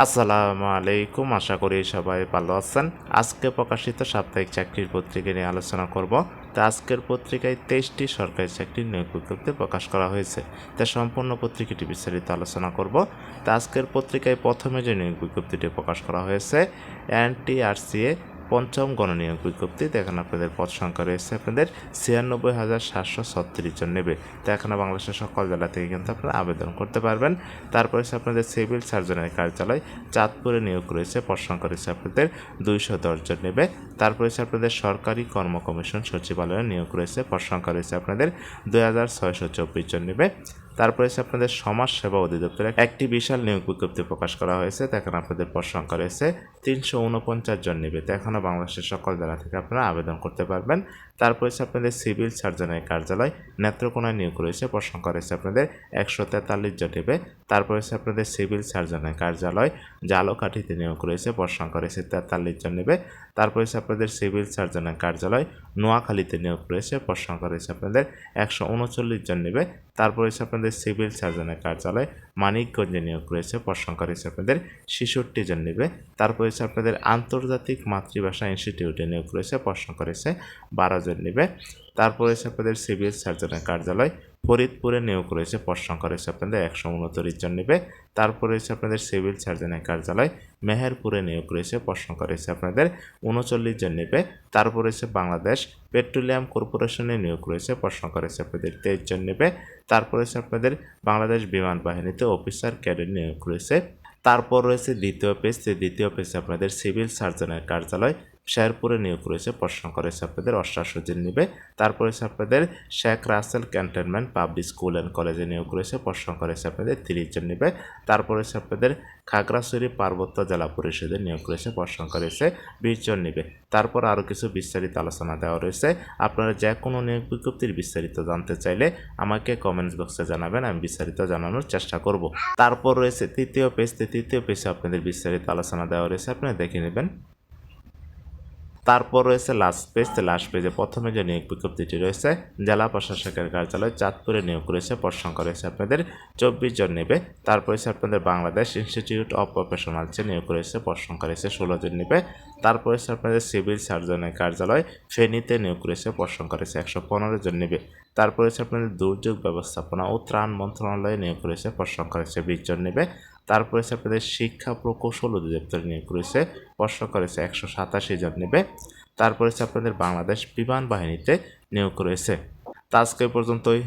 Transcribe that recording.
আসসালামু আলাইকুম, আশা করি সবাই ভালো আছেন। আজকে প্রকাশিত সাপ্তাহিক চাকরির পত্রিকা নিয়ে আলোচনা করব। তা আজকের পত্রিকায় তেইশটি সরকারি চাকরির নিয়োগ বিজ্ঞপ্তি প্রকাশ করা হয়েছে। তা সম্পূর্ণ পত্রিকাটি বিস্তারিত আলোচনা করব। তা আজকের পত্রিকায় প্রথমে যে নিয়োগ বিজ্ঞপ্তিটি প্রকাশ করা হয়েছে, এনটিআরসিএ পঞ্চম গণনিয়োগ বিজ্ঞপ্তি। দেখেন আপনাদের পদ সংখ্যা রয়েছে, আপনাদের ছিয়ানব্বই হাজার সাতশো ছত্রিশ জন নেবে। তো এখানে বাংলাদেশের সকল জেলা থেকে কিন্তু আপনারা আবেদন করতে পারবেন। তারপরে হচ্ছে আপনাদের সিভিল সার্জনের কার্যালয়। চাঁদপুরে নিয়োগ রয়েছে, পদ সংখ্যা রয়েছে আপনাদের দুইশো জন নেবে। তারপরে হচ্ছে আপনাদের সরকারি কর্ম কমিশন সচিবালয়ে নিয়োগ রয়েছে, পদ সংখ্যা রয়েছে আপনাদের দুই হাজার ছয়শো চব্বিশ জন নেবে। তারপরে হচ্ছে আপনাদের সমাজ সেবা অধিদপ্তরে একটি বিশাল নিয়োগ বিজ্ঞপ্তি প্রকাশ করা হয়েছে। দেখেন আপনাদের পদ সংখ্যা রয়েছে। তিনশো উনপঞ্চাশ জন নেবে এখনও বাংলাদেশের সকল জেলা থেকে আপনারা আবেদন করতে পারবেন। তারপরে হচ্ছে আপনাদের সিভিল সার্জনের কার্যালয় নেত্রকোনায় নিয়োগ রয়েছে। পদ সংখ্যা রয়েছে আপনাদের একশো তেতাল্লিশ জন নেবে তারপরে হচ্ছে আপনাদের সিভিল সার্জনের কার্যালয় জালকাঠিতে নিয়োগ রয়েছে। পদ সংখ্যা রয়েছে তেতাল্লিশ জন নেবে তারপর হচ্ছে আপনাদের সিভিল সার্জনের কার্যালয় নোয়াখালীতে নিয়োগ রয়েছে। পদ সংখ্যা রয়েছে আপনাদের একশো উনচল্লিশ জন নিবে তারপরে হচ্ছে আপনাদের সিভিল সার্জনের কার্যালয় মানিকগঞ্জে নিয়োগ রয়েছে পদ সংখ্যা রয়েছে আপনাদের ছেষট্টি জন নেবে। তারপর হচ্ছে আপনাদের আন্তর্জাতিক মাতৃভাষা ইনস্টিটিউটে নিয়োগ রয়েছে পদ সংখ্যা রয়েছে বারো জন নেবে। তারপর হচ্ছে আপনাদের সিভিল সার্জনের কার্যালয় ফরিদপুরে নিয়োগ রয়েছে পদ সংখ্যা রয়েছে আপনাদের একশো উনত্রিশ জন নেবে। তারপর রয়েছে আপনাদের সিভিল সার্জনের কার্যালয় মেহেরপুরে নিয়োগ রয়েছে পদ সংখ্যা রয়েছে আপনাদের উনচল্লিশ জন নেবে। তারপর রয়েছে বাংলাদেশ পেট্রোলিয়াম কর্পোরেশনে নিয়োগ রয়েছে পদ সংখ্যা রয়েছে আপনাদের তেইশ জন নেবে। তারপর রয়েছে আপনাদের বাংলাদেশ বিমান বাহিনীতে অফিসার ক্যাডেট নিয়োগ রয়েছে তারপর রয়েছে দ্বিতীয় পেজ। দ্বিতীয় পেজে আপনাদের সিভিল সার্জনের কার্যালয় শেরপুরে নিয়োগ রয়েছে সংখ্যা রয়েছে আপনাদের অষ্টাশো জন নিবে। তারপর আপনাদের Sheikh Russel cantonment public school and কলেজে নিয়োগ রয়েছে রয়েছে আপনাদের তিরিশ জন নিবে। তারপর আপনাদের খাগড়াছড়ি পার্বত্য জেলা পরিষদের নিয়োগ রয়েছে সংখ্যা রয়েছে বিশ জন নিবে। তারপর আরও কিছু বিস্তারিত আলোচনা দেওয়া রয়েছে। আপনারা যে কোনো নিয়োগ বিজ্ঞপ্তির বিস্তারিত জানতে চাইলে আমাকে কমেন্টস বক্সে জানাবেন। আমি বিস্তারিত জানানোর চেষ্টা করব। তারপর রয়েছে তৃতীয় পেজ তৃতীয় পেজে আপনাদের বিস্তারিত আলোচনা দেওয়া রয়েছে। আপনারা দেখে নেবেন। তারপর রয়েছে লাস্ট পেজ লাস্ট পেজে প্রথমে যে নিয়োগ বিজ্ঞপ্তিটি রয়েছে, জেলা প্রশাসকের কার্যালয় চাঁদপুরে নিয়োগ রয়েছে পদ রয়েছে আপনাদের, চব্বিশ জন নেবে। তারপর রয়েছে আপনাদের বাংলাদেশ ইনস্টিটিউট অফ প্রফেশনালসে নিয়োগ রয়েছে পদ রয়েছে ষোলো জন নেবে। তারপর রয়েছে আপনাদের সিভিল সার্জনের কার্যালয়, ফেনীতে নিয়োগ রয়েছে পদ রয়েছে একশো পনেরো জন নেবে। তারপর রয়েছে আপনাদের দুর্যোগ ব্যবস্থাপনা ও ত্রাণ মন্ত্রণালয়ে নিয়োগ রয়েছে পদ রয়েছে বিশ জন নেবে। তারপরে হচ্ছে আপনাদের শিক্ষা প্রকৌশল অধিদপ্তর নিয়োগ করেছে। প্রশ্ন করেছে একশো সাতাশি জন নেবে। তারপরে হচ্ছে আপনাদের বাংলাদেশ বিমান বাহিনীতে নিয়োগ করেছে। তা আজকে পর্যন্তই।